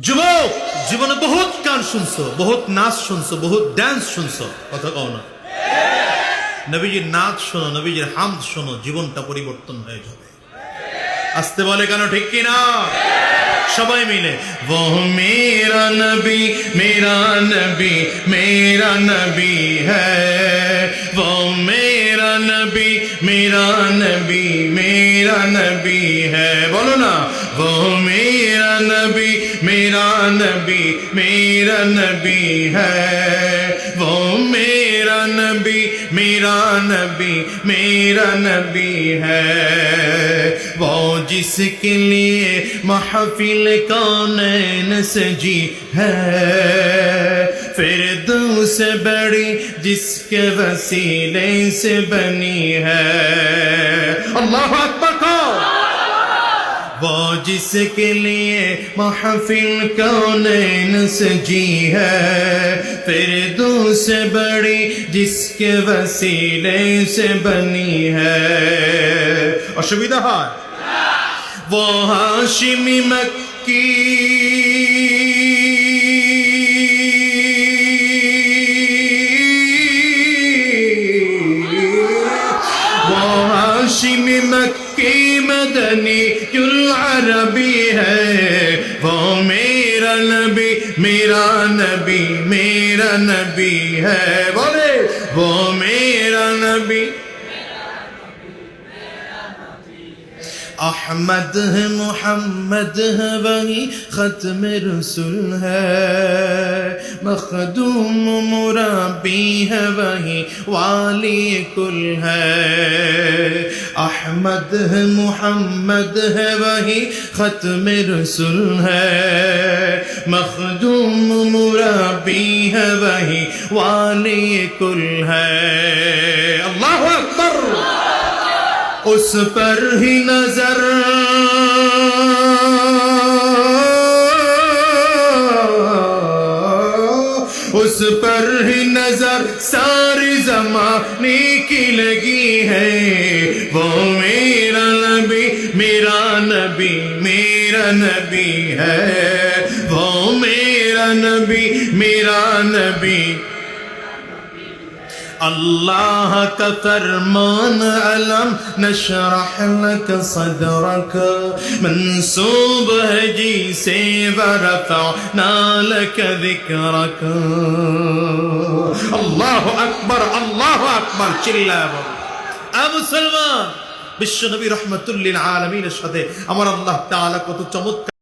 যুবক, জীবনে বহুত গান শুনছো, বহুত নাচ শুনছো, বহুত ড্যান্স শুনছো, কথা কও না। নবীজির নাচ শোনো, নবীজির হাম শোনো, জীবনটা পরিবর্তন হয়ে যাবে। আসতে বলে কেন ঠিক কিনা? সবাই মিলে ও মেরা নবী মেরা নবী মেরা নবী হ্যাঁ वो मेरा नबी मेरा नबी मेरा नबी है बोलो ना वो मेरा नबी मेरा नबी मेरा नबी है वो मेरा नबी मेरा नबी मेरा नबी है वो जिसके लिए महफिल कौन सजी है فردوس بڑی جس کے وسیلے سے بنی ہے۔ اللہ اکبر کو وہ جس کے لیے محفل کونین سجی ہے۔ فردوس بڑی جس کے وسیلے سے بنی ہے۔ اشویدہ ہار۔ وہ ہاشمی مکی۔ हाशिमी मक्की मदनी जुल अरबी है वो मेरा नबी मेरा नबी मेरा नबी है बोले वो मेरा नबी अहमद है मोहम्मद है वही खत्म रसुल है मखदूम मुराबी है वही वाली कुल है अहमद है मोहम्मद है वही खत्म रसुल है मखदूम मुराबी है वही वाली कुल है अल्लाह अकबर उस पर ही नज़र। उस पर ही नज़र सारी जमाने की लगी है। वो मेरा नबी मेरा नबी मेरा नबी है। वो मेरा नबी मेरा नबी الله كفرمان علم نشرح لك صدرك منسوب هجي سيف رفعنا لك ذكرك الله أكبر الله أكبر شلاب أبو سلمان বিশ্বনবী রহমতুল্লিন আলমিনের সাথে আমার আল্লাহ তালা কত চমৎকার